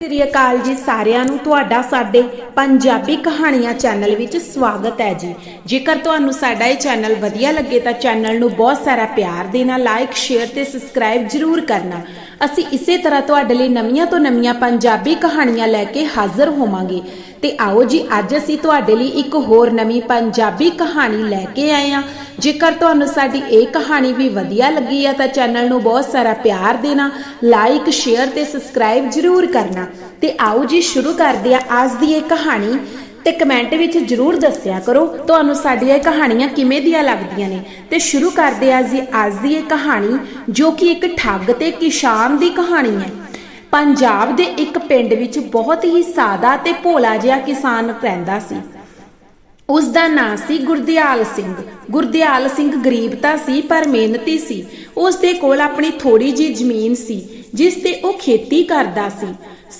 ਸ੍ਰੀ ਅਕਾਲ ਜੀ ਸਾਰਿਆਂ ਨੂੰ, ਤੁਹਾਡਾ ਸਾਡੇ ਪੰਜਾਬੀ ਕਹਾਣੀਆਂ ਚੈਨਲ ਵਿੱਚ ਸਵਾਗਤ ਹੈ ਜੀ। ਜੇਕਰ ਤੁਹਾਨੂੰ ਸਾਡਾ ਇਹ ਚੈਨਲ ਵਧੀਆ ਲੱਗੇ ਤਾਂ ਚੈਨਲ ਨੂੰ ਬਹੁਤ ਸਾਰਾ ਪਿਆਰ ਦੇਣਾ ਲਾਈਕ ਸ਼ੇਅਰ ਤੇ ਸਬਸਕ੍ਰਾਈਬ ਜ਼ਰੂਰ ਕਰਨਾ। ਅਸੀਂ ਇਸੇ ਤਰ੍ਹਾਂ ਤੁਹਾਡੇ ਲਈ ਨਵੀਆਂ ਤੋਂ ਨਵੀਆਂ ਪੰਜਾਬੀ ਕਹਾਣੀਆਂ ਲੈ ਕੇ ਹਾਜ਼ਰ ਹੋਵਾਂਗੇ। ਤੇ ਆਓ ਜੀ, ਅੱਜ ਅਸੀਂ ਤੁਹਾਡੇ ਲਈ ਇੱਕ ਹੋਰ ਨਵੀਂ ਪੰਜਾਬੀ ਕਹਾਣੀ ਲੈ ਕੇ ਆਏ ਹਾਂ। ਜੇਕਰ ਤੁਹਾਨੂੰ ਸਾਡੀ ਇਹ ਕਹਾਣੀ ਵੀ ਵਧੀਆ ਲੱਗੀ ਆ, ਤਾਂ ਚੈਨਲ ਨੂੰ ਬਹੁਤ ਸਾਰਾ ਪਿਆਰ ਦੇਣਾ ਲਾਈਕ ਸ਼ੇਅਰ ਤੇ ਸਬਸਕ੍ਰਾਈਬ ਜ਼ਰੂਰ ਕਰਨਾ। ਤੇ ਆਓ ਜੀ, ਸ਼ੁਰੂ ਕਰਦੇ ਹਾਂ ਅੱਜ ਦੀ ਇਹ ਕਹਾਣੀ। ਤੇ ਕਮੈਂਟ ਵਿੱਚ ਜਰੂਰ ਦੱਸਿਆ ਕਰੋ। ਤੁਹਾਨੂੰ ਸਾਡੀਆਂ ਇਹ ਕਹਾਣੀਆਂ ਕਿਵੇਂ ਦੀਆਂ ਲੱਗਦੀਆਂ ਨੇ? ਤੇ ਸ਼ੁਰੂ ਕਰਦੇ ਹਾਂ ਜੀ ਅੱਜ ਦੀ ਇਹ ਕਹਾਣੀ, ਜੋ ਕਿ ਇੱਕ ਠੱਗ ਤੇ ਕਿਸਾਨ ਦੀ ਕਹਾਣੀ ਹੈ। ਪੰਜਾਬ ਦੇ ਇੱਕ ਪਿੰਡ ਵਿੱਚ ਬਹੁਤ ਹੀ ਸਾਦਾ ਤੇ ਭੋਲਾ ਜਿਹਾ ਕਿਸਾਨ ਰਹਿੰਦਾ ਸੀ। ਉਸ ਦਾ ਨਾਂ ਸੀ ਗੁਰਦਿਆਲ ਸਿੰਘ। ਗੁਰਦਿਆਲ ਸਿੰਘ ਗਰੀਬ ਤਾਂ ਸੀ, ਪਰ ਮਿਹਨਤੀ ਸੀ। ਉਸ ਦੇ ਕੋਲ ਆਪਣੀ ਥੋੜੀ ਜੀ ਜ਼ਮੀਨ ਸੀ, ਜਿਸ ਤੇ ਉਹ ਖੇਤੀ ਕਰਦਾ ਸੀ।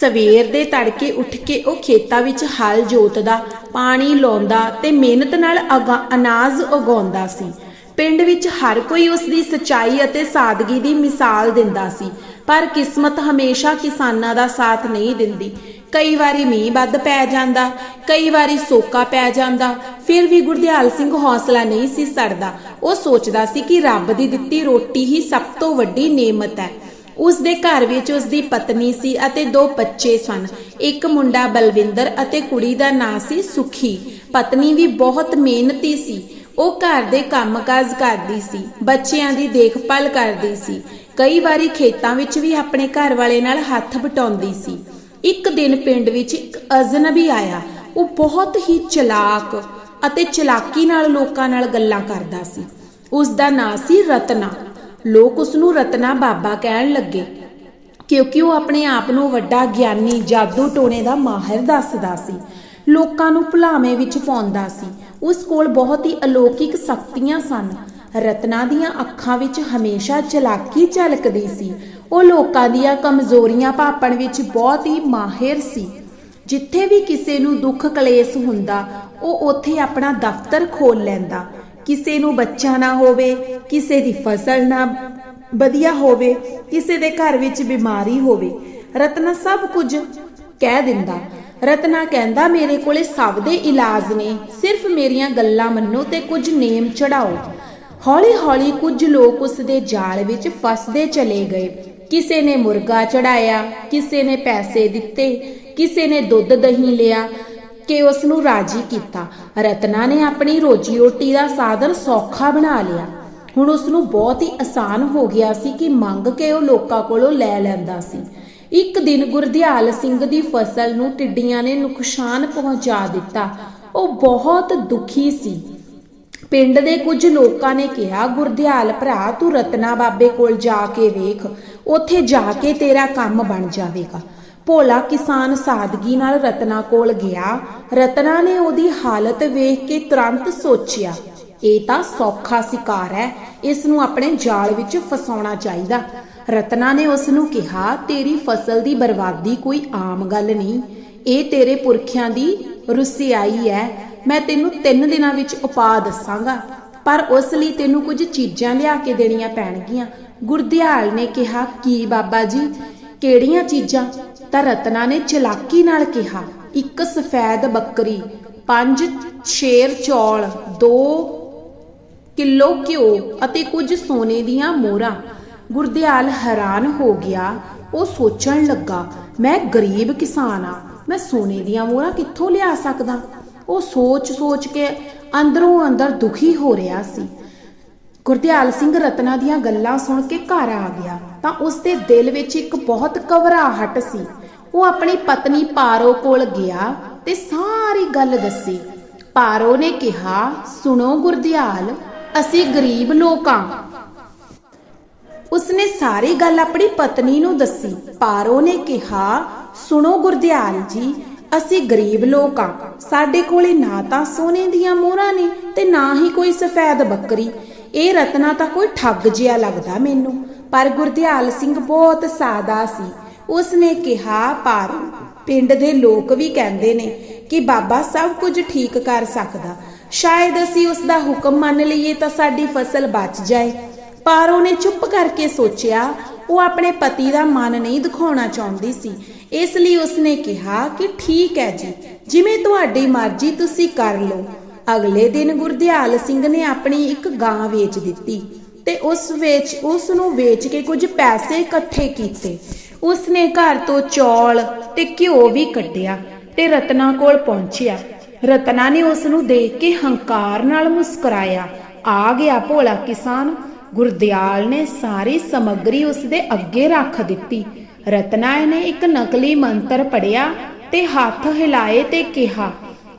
ਸਵੇਰ ਦੇ ਤੜਕੇ ਉੱਠ ਕੇ ਉਹ ਖੇਤਾਂ ਵਿੱਚ ਹਲ ਜੋਤਦਾ, ਪਾਣੀ ਲਾਉਂਦਾ ਤੇ ਮਿਹਨਤ ਨਾਲ ਅਗਾ- ਅਨਾਜ ਉਗਾਉਂਦਾ ਸੀ। ਪਿੰਡ ਵਿੱਚ ਹਰ ਕੋਈ ਉਸ ਦੀ ਸਚਾਈ ਅਤੇ ਸਾਦਗੀ ਦੀ ਮਿਸਾਲ ਦਿੰਦਾ ਸੀ, ਪਰ ਕਿਸਮਤ ਹਮੇਸ਼ਾ ਕਿਸਾਨਾਂ ਦਾ ਸਾਥ ਨਹੀਂ ਦਿੰਦੀ। ਕਈ ਵਾਰੀ ਮੀਂਹ ਵੱਧ ਪੈ ਜਾਂਦਾ, ਕਈ ਵਾਰੀ ਸੋਕਾ ਪੈ ਜਾਂਦਾ, ਫਿਰ ਵੀ ਗੁਰਦਿਆਲ ਸਿੰਘ ਹੌਸਲਾ ਨਹੀਂ ਸੀ ਛੱਡਦਾ ਉਹ ਸੋਚਦਾ ਸੀ ਕਿ ਰੱਬ ਦੀ ਦਿੱਤੀ ਰੋਟੀ ਹੀ ਸਭ ਤੋਂ ਵੱਡੀ ਨੇਮਤ ਹੈ। ਉਸ ਦੇ ਘਰ ਵਿੱਚ ਉਸ ਦੀ ਪਤਨੀ ਸੀ ਅਤੇ ਦੋ ਬੱਚੇ ਸਨ। ਇੱਕ ਮੁੰਡਾ ਬਲਵਿੰਦਰ ਅਤੇ ਕੁੜੀ ਦਾ ਨਾਂ ਸੀ ਸੁਖੀ। ਪਤਨੀ ਵੀ ਬਹੁਤ ਮਿਹਨਤੀ ਸੀ। ਉਹ ਘਰ ਦੇ ਕੰਮਕਾਜ ਕਰਦੀ ਸੀ, ਬੱਚਿਆਂ ਦੀ ਦੇਖਭਾਲ ਕਰਦੀ ਸੀ। ਕਈ ਵਾਰੀ ਖੇਤਾਂ ਵਿੱਚ ਵੀ ਆਪਣੇ ਘਰ ਵਾਲੇ ਨਾਲ ਹੱਥ ਵਟਾਉਂਦੀ ਸੀ। ਇੱਕ ਦਿਨ ਪਿੰਡ ਵਿੱਚ ਇੱਕ ਅਜਨਬੀ ਆਇਆ। ਉਹ ਬਹੁਤ ਹੀ ਚਲਾਕ ਅਤੇ ਚਲਾਕੀ ਨਾਲ ਲੋਕਾਂ ਨਾਲ ਗੱਲਾਂ ਕਰਦਾ ਸੀ। ਉਸ ਦਾ ਨਾਂ ਸੀ ਰਤਨਾ। ਲੋਕ ਉਸ ਨੂੰ ਰਤਨਾ ਬਾਬਾ ਕਹਿਣ ਲੱਗੇ, ਕਿਉਂਕਿ ਉਹ ਆਪਣੇ ਆਪ ਨੂੰ ਵੱਡਾ ਗਿਆਨੀ ਜਾਦੂ ਟੋਣੇ ਦਾ ਮਾਹਿਰ ਦੱਸਦਾ ਸੀ। ਲੋਕਾਂ ਨੂੰ ਭੁਲਾਵੇਂ ਵਿੱਚ ਪਾਉਂਦਾ ਸੀ। ਉਸ ਕੋਲ ਬਹੁਤ ਹੀ ਅਲੌਕਿਕ ਸ਼ਕਤੀਆਂ ਸਨ। ਰਤਨਾ ਦੀਆਂ ਅੱਖਾਂ ਵਿੱਚ ਹਮੇਸ਼ਾ ਚਲਾਕੀ ਝਲਕਦੀ ਸੀ ਉਹ ਲੋਕਾਂ ਦੀਆਂ ਕਮਜ਼ੋਰੀਆਂ ਭਾਪਣ ਵਿੱਚ ਬਹੁਤ ਹੀ ਮਾਹਿਰ ਸੀ। ਜਿੱਥੇ ਵੀ ਕਿਸੇ ਨੂੰ ਦੁੱਖ ਕਲੇਸ਼ ਹੁੰਦਾ, ਉਹ ਉੱਥੇ ਆਪਣਾ ਦਫ਼ਤਰ ਖੋਲ ਲੈਂਦਾ। ਕਿਸੇ ਨੂੰ ਬੱਚਾ ਨਾ ਹੋਵੇ, ਕਿਸੇ ਦੀ ਫਸਲ ਨਾ ਵਧੀਆ ਹੋਵੇ, ਕਿਸੇ ਦੇ ਘਰ ਵਿੱਚ ਬਿਮਾਰੀ ਹੋਵੇ, ਰਤਨਾ ਸਭ ਕੁਝ ਕਹਿ ਦਿੰਦਾ। ਰਤਨਾ ਕਹਿੰਦਾ, ਮੇਰੇ ਕੋਲੇ ਸਭ ਦੇ ਇਲਾਜ ਨੇ, ਸਿਰਫ ਮੇਰੀਆਂ ਗੱਲਾਂ ਮੰਨੋ ਤੇ ਕੁਝ ਨੇਮ ਚੜਾਓ। ਹੌਲੀ-ਹੌਲੀ ਕੁਝ ਲੋਕ ਉਸ ਦੇ ਜਾਲ ਵਿੱਚ ਫਸਦੇ ਚਲੇ ਗਏ। ਕਿਸੇ ਨੇ ਮੁਰਗਾ ਚੜਾਇਆ, ਕਿਸੇ ਨੇ ਪੈਸੇ ਦਿੱਤੇ, ਕਿਸੇ ਨੇ ਦੁੱਧ ਦਹੀਂ ਲਿਆ ਕਿ ਉਸ ਨੂੰ ਰਾਜੀ ਕੀਤਾ। ਰਤਨਾ ਨੇ ਆਪਣੀ ਰੋਜੀ ਰੋਟੀ ਦਾ ਸਾਧਨ ਸੌਖਾ ਬਣਾ ਲਿਆ। ਹੁਣ ਉਸ ਨੂੰ ਬਹੁਤ ਹੀ ਆਸਾਨ ਹੋ ਗਿਆ ਸੀ ਕਿ ਮੰਗ ਕੇ ਉਹ ਲੋਕਾਂ ਕੋਲੋਂ ਲੈ ਲੈਂਦਾ ਸੀ। ਇੱਕ ਦਿਨ ਗੁਰਦਿਆਲ ਸਿੰਘ ਦੀ ਫਸਲ ਨੂੰ ਟਿੱਡੀਆਂ ਨੇ ਨੁਕਸਾਨ ਪਹੁੰਚਾ ਦਿੱਤਾ। ਉਹ ਬਹੁਤ ਦੁਖੀ ਸੀ। ਪਿੰਡ ਦੇ ਕੁਝ ਲੋਕਾਂ ਨੇ ਕਿਹਾ, ਗੁਰਦਿਆਲ ਭਰਾ, ਤੂੰ ਰਤਨਾ ਬਾਬੇ ਕੋਲ ਜਾ ਕੇ ਵੇਖ, ਉੱਥੇ ਜਾ ਕੇ ਤੇਰਾ ਕੰਮ ਬਣ ਜਾਵੇਗਾ। ਭੋਲਾ ਕਿਸਾਨ ਸਾਦਗੀ ਨਾਲ ਰਤਨਾ ਕੋਲ ਗਿਆ। ਰਤਨਾ ਨੇ ਉਹਦੀ ਹਾਲਤ ਵੇਖ ਕੇ ਤੁਰੰਤ ਸੋਚਿਆ, ਇਹ ਤਾਂ ਸੌਖਾ ਸ਼ਿਕਾਰ ਹੈ, ਇਸ ਨੂੰ ਆਪਣੇ ਜਾਲ ਵਿੱਚ ਫਸਾਉਣਾ ਚਾਹੀਦਾ। ਰਤਨਾ ਨੇ ਉਸ ਨੂੰ ਕਿਹਾ, ਤੇਰੀ ਫਸਲ ਦੀ ਬਰਬਾਦੀ ਕੋਈ ਆਮ ਗੱਲ ਨਹੀਂ, ਇਹ ਤੇਰੇ ਪੁਰਖਿਆਂ ਦੀ ਰੁਸਿਆਈ ਹੈ ਮੈਂ ਤੈਨੂੰ 3 ਦਿਨਾਂ ਵਿੱਚ ਉਪਾਅ ਦੱਸਾਂਗਾ, ਪਰ ਉਸ ਲਈ ਤੈਨੂੰ ਕੁਝ ਚੀਜ਼ਾਂ ਲਿਆ ਕੇ ਦੇਣੀਆਂ ਪੈਣਗੀਆਂ। ਗੁਰਦਿਆਲ ਨੇ ਕਿਹਾ, ਕੀ ਬਾਬਾ ਜੀ? ਕਿਹੜੀਆਂ ਚੀਜ਼ਾਂ? ਤਾਂ ਰਤਨਾ ਨੇ ਚਲਾਕੀ ਨਾਲ ਕਿਹਾ, ਇੱਕ ਸਫੈਦ ਬੱਕਰੀ, ਪੰਜ ਸ਼ੇਰ ਚੌਲ, ਦੋ ਕਿਲੋ ਘਿਓ ਅਤੇ ਕੁਝ ਸੋਨੇ ਦੀਆਂ ਮੋਹਰਾਂ। ਗੁਰਦਿਆਲ ਹੈਰਾਨ ਹੋ ਗਿਆ। ਉਹ ਸੋਚਣ ਲੱਗਾ, ਮੈਂ ਗਰੀਬ ਕਿਸਾਨ ਆ, ਮੈਂ ਸੋਨੇ ਦੀਆਂ ਮੋਹਰਾਂ ਕਿੱਥੋਂ ਲਿਆ ਸਕਦਾ? ਉਹ ਸੋਚ-ਸੋਚ ਕੇ ਅੰਦਰੋਂ ਅੰਦਰ ਦੁਖੀ ਹੋ ਰਿਹਾ ਸੀ। ਗੁਰਦਿਆਲ ਸਿੰਘ ਰਤਨਾ ਦੀਆਂ ਗੱਲਾਂ ਸੁਣ ਕੇ ਘਰ ਆ ਗਿਆ। ਤਾਂ ਉਸ ਦੇ ਦਿਲ ਵਿੱਚ ਇੱਕ ਬਹੁਤ ਘਬਰਾਹਟ ਸੀ। ਉਹ ਆਪਣੀ ਪਤਨੀ ਪਾਰੋ ਕੋਲ ਗਿਆ ਤੇ ਸਾਰੀ ਗੱਲ ਦੱਸੀ। ਪਾਰੋ ਨੇ ਕਿਹਾ, ਸੁਣੋ ਗੁਰਦਿਆਲ, ਅਸੀਂ ਗਰੀਬ ਲੋਕਾਂ ਉਸਨੇ ਸਾਰੀ ਗੱਲ ਆਪਣੀ ਪਤਨੀ ਨੂੰ ਦੱਸੀ। ਪਾਰੋ ਨੇ ਕਿਹਾ, ਸੁਣੋ ਗੁਰਦਿਆਲ ਜੀ ਅਸੀਂ ਗਰੀਬ ਲੋਕ ਆ। ਸਾਡੇ ਕੋਲੇ ਨਾ ਤਾਂ ਸੋਨੇ ਦੀਆਂ ਮੋਹਰਾਂ ਨੇ ਤੇ ਨਾ ਹੀ ਕੋਈ ਸਫੈਦ ਬੱਕਰੀ। ਇਹ ਰਤਨਾ ਤਾਂ ਕੋਈ ਠੱਗ ਜਿਹਾ ਲੱਗਦਾ ਮੈਨੂੰ। ਪਰ ਗੁਰਦਿਆਲ ਸਿੰਘ ਬਹੁਤ ਸਾਦਾ ਸੀ। ਉਸਨੇ ਕਿਹਾ, ਪਾਰੋ ਪਿੰਡ ਦੇ ਲੋਕ ਵੀ ਕਹਿੰਦੇ ਨੇ ਕਿ ਬਾਬਾ ਸਭ ਕੁਝ ਠੀਕ ਕਰ ਸਕਦਾ। ਸ਼ਾਇਦ ਅਸੀਂ ਉਸ ਦਾ ਹੁਕਮ ਮੰਨ ਲਈਏ ਤਾਂ ਸਾਡੀ ਫਸਲ ਬਚ ਜਾਏ। ਪਾਰੋ ਨੇ ਚੁੱਪ ਕਰਕੇ ਸੋਚਿਆ, ਉਹ ਆਪਣੇ ਪਤੀ ਦਾ ਮਨ ਨਹੀਂ ਦਿਖਾਉਣਾ ਚਾਹੁੰਦੀ ਸੀ। ਇਸ ਲਈ ਉਸਨੇ ਕਿਹਾ ਕਿ ਠੀਕ ਹੈ ਜੀ, ਜਿਵੇਂ ਤੁਹਾਡੀ ਮਰਜ਼ੀ ਤੁਸੀਂ ਕਰ ਲਓ। ਅਗਲੇ ਦਿਨ ਗੁਰਦਿਆਲ ਸਿੰਘ ਨੇ ਆਪਣੀ ਇੱਕ ਗਾਂ ਵੇਚ ਦਿੱਤੀ ਤੇ ਉਸ ਵਿੱਚ ਉਸ ਨੂੰ ਵੇਚ ਕੇ ਕੁਝ ਪੈਸੇ ਇਕੱਠੇ ਕੀਤੇ। ਉਸਨੇ ਘਰ ਤੋਂ ਚੌਲ ਤੇ ਘਿਓ ਵੀ ਕੱਢਿਆ ਤੇ ਰਤਨਾ ਕੋਲ ਪਹੁੰਚਿਆ। ਰਤਨਾ ਨੇ ਉਸ ਨੂੰ ਦੇਖ ਕੇ ਹੰਕਾਰ ਨਾਲ ਮੁਸਕਰਾਇਆ। ਆ ਗਿਆ ਭੋਲਾ ਕਿਸਾਨ। ਗੁਰਦਿਆਲ ਨੇ ਸਾਰੀ ਸਮੱਗਰੀ ਉਸ ਦੇ ਅੱਗੇ ਰੱਖ ਦਿੱਤੀ। ਰਤਨਾ ਨੇ ਇੱਕ ਨਕਲੀ ਮੰਤਰ ਪੜਿਆ ਤੇ ਹੱਥ ਹਿਲਾਏ ਤੇ ਕਿਹਾ,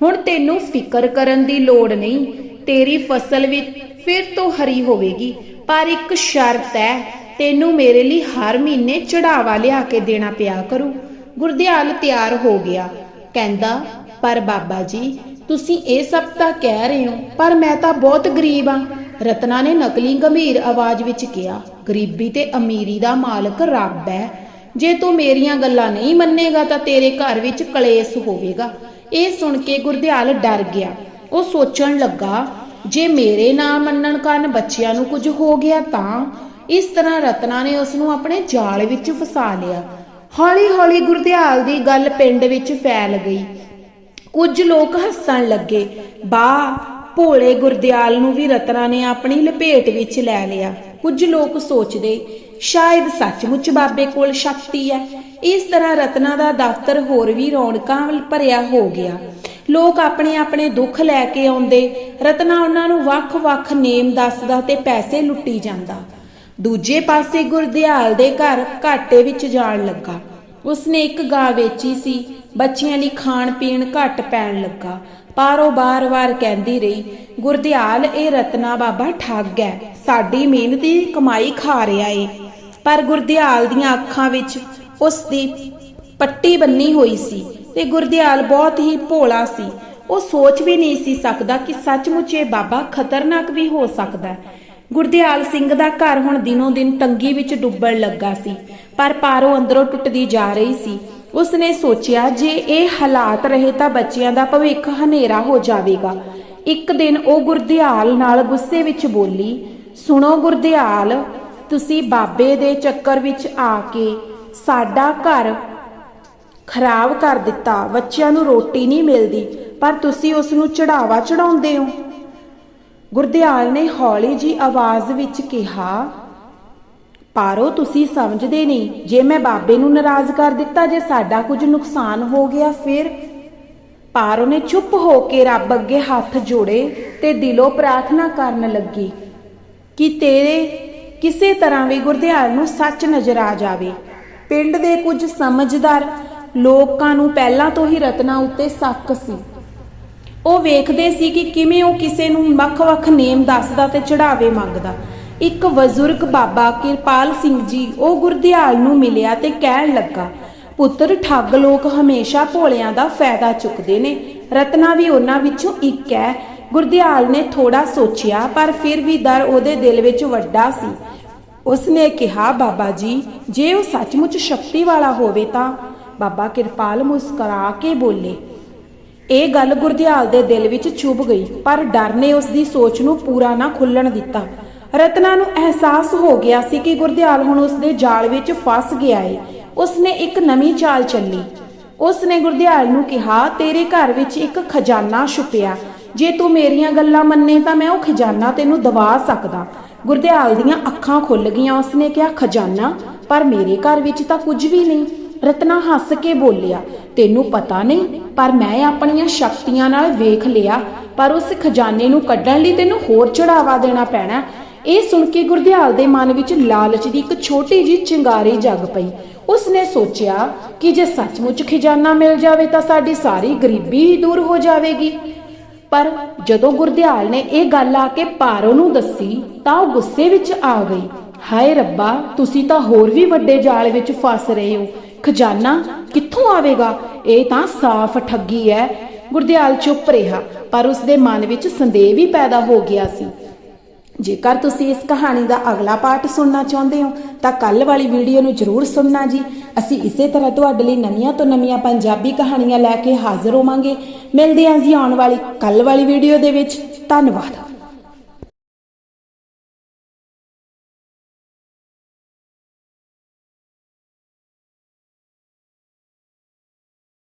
ਹੁਣ ਤੈਨੂੰ ਫਿਕਰ ਕਰਨ ਦੀ ਲੋੜ ਨਹੀਂ, ਤੇਰੀ ਫਸਲ ਵੀ ਫਿਰ ਤੋਂ ਹਰੀ ਹੋਵੇਗੀ, ਪਰ ਇੱਕ ਸ਼ਰਤ ਹੈ, ਤੈਨੂੰ ਮੇਰੇ ਲਈ ਹਰ ਮਹੀਨੇ ਚੜਾਵਾ ਲਿਆ ਕੇ ਦੇਣਾ ਪਿਆ ਕਰੂ। ਗੁਰਦਿਆਲ ਤਿਆਰ ਹੋ ਗਿਆ, ਕਹਿੰਦਾ, ਪਰ ਬਾਬਾ ਜੀ, ਤੁਸੀਂ ਇਹ ਸਭ ਤਾਂ ਕਹਿ ਰਹੇ ਹੋ, ਪਰ ਮੈਂ ਤਾਂ ਬਹੁਤ ਗਰੀਬ ਆ ਰਤਨਾ ਨੇ ਨਕਲੀ ਗੰਭੀਰ ਆਵਾਜ਼ ਵਿੱਚ ਕਿਹਾ, ਗਰੀਬੀ ਤੇ ਅਮੀਰੀ ਦਾ ਮਾਲਕ ਰੱਬ ਹੈ ਜੇ ਤੂੰ ਮੇਰੀਆਂ ਗੱਲਾਂ ਨਹੀਂ ਮੰਨੇਗਾ ਤਾਂ ਤੇਰੇ ਘਰ ਵਿੱਚ ਕਲੇਸ਼ ਹੋਵੇਗਾ। ਇਹ ਸੁਣ ਕੇ ਗੁਰਦਿਆਲ ਡਰ ਗਿਆ। ਉਹ ਸੋਚਣ ਲੱਗਾ, ਜੇ ਮੇਰੇ ਨਾ ਮੰਨਣ ਕਾਰਨ ਬੱਚਿਆਂ ਨੂੰ ਕੁਝ ਹੋ ਗਿਆ ਤਾਂ ਇਸ ਤਰ੍ਹਾਂ ਰਤਨਾ ਨੇ ਉਸ ਨੂੰ ਆਪਣੇ ਜਾਲ ਵਿੱਚ ਫਸਾ ਲਿਆ। ਹੌਲੀ-ਹੌਲੀ ਗੁਰਦਿਆਲ ਦੀ ਗੱਲ ਪਿੰਡ ਵਿੱਚ ਫੈਲ ਗਈ। ਕੁਝ ਲੋਕ ਹੱਸਣ ਲੱਗੇ। ਬਾ ਭੋਲੇ ਗੁਰਦਿਆਲ ਨੂੰ ਵੀ ਰਤਨਾ ਨੇ ਆਪਣੀ ਲਪੇਟ ਵਿੱਚ ਲੈ ਲਿਆ। ਕੁਝ ਲੋਕ ਸੋਚਦੇ ਸ਼ਾਇਦ ਸੱਚਮੁੱਚ ਬਾਬੇ ਕੋਲ ਸ਼ਕਤੀ ਹੈ। ਇਸ ਤਰ੍ਹਾਂ ਰਤਨਾ ਦਾ ਦਫ਼ਤਰ ਹੋਰ ਵੀ ਰੌਣਕਾਂ ਭਰਿਆ ਹੋ ਗਿਆ। ਲੋਕ ਆਪਣੇ ਆਪਣੇ ਦੁੱਖ ਲੈ ਕੇ ਆਉਂਦੇ। ਰਤਨਾ ਉਹਨਾਂ ਨੂੰ ਵੱਖ-ਵੱਖ ਨੇਮ ਦੱਸਦਾ ਤੇ ਪੈਸੇ ਲੁੱਟੀ ਜਾਂਦਾ। ਦੂਜੇ ਪਾਸੇ ਗੁਰਦਿਆਲ ਦੇ ਘਰ ਘਾਟੇ ਵਿੱਚ ਜਾਣ ਲੱਗਾ। ਉਸਨੇ ਇੱਕ ਗਾਂ ਵੇਚੀ ਸੀ। ਬੱਚਿਆਂ ਲਈ ਖਾਣ ਪੀਣ ਘੱਟ ਪੈਣ ਲੱਗਾ। ਪਰ ਉਹ ਬਾਰ-ਬਾਰ ਕਹਿੰਦੀ ਰਹੀ, ਗੁਰਦਿਆਲ, ਇਹ ਰਤਨਾ ਬਾਬਾ ਠੱਗ ਹੈ, ਸਾਡੀ ਮਿਹਨਤ ਦੀ ਕਮਾਈ ਖਾ ਰਿਹਾ ਏ। ਪਰ ਗੁਰਦਿਆਲ ਦੀਆਂ ਅੱਖਾਂ ਵਿੱਚ ਉਸ ਦੀ ਪੱਟੀ ਬੰਨੀ ਹੋਈ ਸੀ ਤੇ ਗੁਰਦਿਆਲ ਬਹੁਤ ਹੀ ਭੋਲਾ ਸੀ। ਉਹ ਸੋਚ ਵੀ ਨਹੀਂ ਸੀ ਸਕਦਾ ਕਿ ਸੱਚਮੁੱਚ ਇਹ ਬਾਬਾ ਖਤਰਨਾਕ ਵੀ ਹੋ ਸਕਦਾ ਹੈ। ਗੁਰਦਿਆਲ ਸਿੰਘ ਦਾ ਘਰ ਹੁਣ ਦਿਨੋਂ ਦਿਨ ਤੰਗੀ ਵਿੱਚ ਡੁੱਬਣ ਲੱਗਾ ਸੀ, ਪਰ ਪਾਰੋ ਅੰਦਰੋਂ ਟੁੱਟਦੀ ਜਾ ਰਹੀ ਸੀ। ਉਸਨੇ ਸੋਚਿਆ, ਜੇ ਇਹ ਹਾਲਾਤ ਰਹੇ ਤਾਂ ਬੱਚਿਆਂ ਦਾ ਭਵਿੱਖ ਹਨੇਰਾ ਹੋ ਜਾਵੇਗਾ। ਇੱਕ ਦਿਨ ਉਹ ਗੁਰਦਿਆਲ ਨਾਲ ਗੁੱਸੇ ਵਿੱਚ ਬੋਲੀ, ਸੁਣੋ ਗੁਰਦਿਆਲ, ਤੁਸੀਂ ਬਾਬੇ ਦੇ ਚੱਕਰ ਵਿੱਚ ਆ ਕੇ ਸਾਡਾ ਘਰ ਖਰਾਬ ਕਰ ਦਿੱਤਾ। ਬੱਚਿਆਂ ਨੂੰ ਰੋਟੀ ਨਹੀਂ ਮਿਲਦੀ, ਪਰ ਤੁਸੀਂ ਉਸ ਨੂੰ ਚੜਾਵਾ ਚੜਾਉਂਦੇ ਹੋ। ਗੁਰਦਿਆਲ ਨੇ ਹੌਲੀ ਜੀ ਆਵਾਜ਼ ਵਿੱਚ ਕਿਹਾ ਪਾਰੋ, ਤੁਸੀਂ ਸਮਝਦੇ ਨਹੀਂ। ਜੇ ਮੈਂ ਬਾਬੇ ਨੂੰ ਨਾਰਾਜ਼ ਕਰ ਦਿੱਤਾ, ਜੇ ਸਾਡਾ ਕੁਝ ਨੁਕਸਾਨ ਹੋ ਗਿਆ, ਫਿਰ? ਪਾਰੋ ਨੇ ਚੁੱਪ ਹੋ ਕੇ ਰੱਬ ਅੱਗੇ ਹੱਥ ਜੋੜੇ ਤੇ ਦਿਲੋਂ ਪ੍ਰਾਰਥਨਾ ਕਰਨ ਲੱਗੀ ਕਿ ਤੇਰੇ ਕਿਸੇ ਤਰ੍ਹਾਂ ਵੀ ਗੁਰਦਿਆਲ ਨੂੰ ਸੱਚ ਨਜ਼ਰ ਆ ਜਾਵੇ। ਪਿੰਡ ਦੇ ਕੁਝ ਸਮਝਦਾਰ ਲੋਕਾਂ ਨੂੰ ਪਹਿਲਾਂ ਤੋਂ ਹੀ ਰਤਨਾ ਉੱਤੇ ਸ਼ੱਕ ਸੀ। ਉਹ ਵੇਖਦੇ ਸੀ ਕਿ ਕਿਵੇਂ ਉਹ ਕਿਸੇ ਨੂੰ ਵੱਖ-ਵੱਖ ਨੇਮ ਦੱਸਦਾ ਤੇ ਚੜਾਵੇ ਮੰਗਦਾ। ਇੱਕ ਬਜ਼ੁਰਗ ਬਾਬਾ ਕਿਰਪਾਲ ਸਿੰਘ ਜੀ ਉਹ ਗੁਰਦਿਆਲ ਨੂੰ ਮਿਲਿਆ ਤੇ ਕਹਿਣ ਲੱਗਾ, ਪੁੱਤਰ, ਠੱਗ ਲੋਕ ਹਮੇਸ਼ਾ ਭੋਲਿਆਂ ਦਾ ਫਾਇਦਾ ਚੁੱਕਦੇ ਨੇ। ਰਤਨਾ ਵੀ ਉਹਨਾਂ ਵਿੱਚੋਂ ਇੱਕ ਹੈ। ਗੁਰਦਿਆਲ ਨੇ ਥੋੜਾ ਸੋਚਿਆ, ਪਰ ਫਿਰ ਵੀ ਡਰ ਉਹਦੇ ਦਿਲ ਵਿੱਚ ਵੱਡਾ ਸੀ। ਉਸਨੇ ਕਿਹਾ, ਬਾਬਾ ਜੀ, ਜੇ ਉਹ ਸੱਚਮੁੱਚ ਸ਼ਕਤੀ ਵਾਲਾ ਹੋਵੇ ਤਾਂ ਬਾਬਾ ਕਿਰਪਾਲ ਮੁਸਕਰਾ ਕੇ ਬੋਲੇ। ਇਹ ਗੱਲ ਗੁਰਦਿਆਲ ਦੇ ਦਿਲ ਵਿੱਚ ਚੁੱਭ ਗਈ, ਪਰ ਡਰ ਨੇ ਉਸ ਦੀ ਸੋਚ ਨੂੰ ਪੂਰਾ ਨਾ ਖੁੱਲਣ ਦਿੱਤਾ। ਰਤਨਾ ਨੂੰ ਅਹਿਸਾਸ ਹੋ ਗਿਆ ਸੀ ਕਿ ਗੁਰਦਿਆਲ ਹੁਣ ਉਸ ਦੇ ਜਾਲ ਵਿੱਚ ਫਸ ਗਿਆ ਏ। ਉਸਨੇ ਇੱਕ ਨਵੀਂ ਚਾਲ ਚੱਲੀ। ਉਸਨੇ ਗੁਰਦਿਆਲ ਨੂੰ ਕਿਹਾ, ਤੇਰੇ ਘਰ ਵਿੱਚ ਇੱਕ ਖਜ਼ਾਨਾ ਛੁਪਿਆ। ਜੇ ਤੂੰ ਮੇਰੀਆਂ ਗੱਲਾਂ ਮੰਨੇ ਤਾਂ ਮੈਂ ਉਹ ਖਜ਼ਾਨਾ ਤੈਨੂੰ ਦਵਾ ਸਕਦਾ। ਗੁਰਦਿਆਲ ਦੀਆਂ ਅੱਖਾਂ ਖੁੱਲ ਗਈਆਂ। ਉਸਨੇ ਕਿਹਾ, ਖਜ਼ਾਨਾ? ਪਰ ਮੇਰੇ ਘਰ ਵਿੱਚ ਤਾਂ ਕੁਝ ਵੀ ਨਹੀਂ। ਰਤਨਾ ਹੱਸ ਕੇ ਬੋਲਿਆ, ਤੈਨੂੰ ਪਤਾ ਨਹੀਂ, ਪਰ ਮੈਂ ਆਪਣੀਆਂ ਸ਼ਕਤੀਆਂ ਨਾਲ ਵੇਖ ਲਿਆ। ਪਰ ਉਸ ਖਜ਼ਾਨੇ ਨੂੰ ਕੱਢਣ ਲਈ ਤੈਨੂੰ ਹੋਰ ਚੜਾਵਾ ਦੇਣਾ ਪੈਣਾ। ਇਹ ਸੁਣ ਕੇ ਗੁਰਦਿਆਲ ਦੇ ਮਨ ਵਿੱਚ ਲਾਲਚ ਦੀ ਇੱਕ ਛੋਟੀ ਜਿਹੀ ਚਿੰਗਾਰੀ ਜਗ ਪਈ। ਉਸਨੇ ਸੋਚਿਆ ਕਿ ਜੇ ਸੱਚਮੁੱਚ ਖਜ਼ਾਨਾ ਮਿਲ ਜਾਵੇ ਤਾਂ ਸਾਡੀ ਸਾਰੀ ਗਰੀਬੀ ਦੂਰ ਹੋ ਜਾਵੇਗੀ। ਪਰ ਜਦੋਂ ਗੁਰਦਿਆਲ ਨੇ ਇਹ ਗੱਲ ਆ ਕੇ ਪਾਰੋ ਨੂੰ ਦੱਸੀ, ਤਾਂ ਉਹ ਗੁੱਸੇ ਵਿੱਚ ਆ ਗਈ। ਹਾਏ ਰੱਬਾ, ਤੁਸੀਂ ਤਾਂ ਹੋਰ ਵੀ ਵੱਡੇ ਜਾਲ ਵਿੱਚ ਫਸ ਰਹੇ ਹੋ। ਖਜ਼ਾਨਾ ਕਿੱਥੋਂ ਆਵੇਗਾ? ਇਹ ਤਾਂ ਸਾਫ਼ ਠੱਗੀ ਹੈ ਗੁਰਦਿਆਲ ਚੁੱਪ ਰਿਹਾ, ਪਰ ਉਸਦੇ ਮਨ ਵਿੱਚ ਸੰਦੇਹ ਵੀ ਪੈਦਾ ਹੋ ਗਿਆ ਸੀ। ਜੇਕਰ ਤੁਸੀਂ ਇਸ ਕਹਾਣੀ ਦਾ ਅਗਲਾ ਪਾਰਟ ਸੁਣਨਾ ਚਾਹੁੰਦੇ ਹੋ, ਤਾਂ ਕੱਲ ਵਾਲੀ ਵੀਡੀਓ ਨੂੰ ਜਰੂਰ ਸੁਣਨਾ ਜੀ। ਅਸੀਂ ਇਸੇ ਤਰ੍ਹਾਂ ਤੁਹਾਡੇ ਲਈ ਨਵੀਆਂ ਤੋਂ ਨਵੀਆਂ ਪੰਜਾਬੀ ਕਹਾਣੀਆਂ ਲੈ ਕੇ ਹਾਜ਼ਰ ਹੋਵਾਂਗੇ। ਮਿਲਦੇ ਹਾਂ ਜੀ ਆਉਣ ਵਾਲੀ ਕੱਲ ਵਾਲੀ ਵੀਡੀਓ ਦੇ ਵਿੱਚ। ਧੰਨਵਾਦ।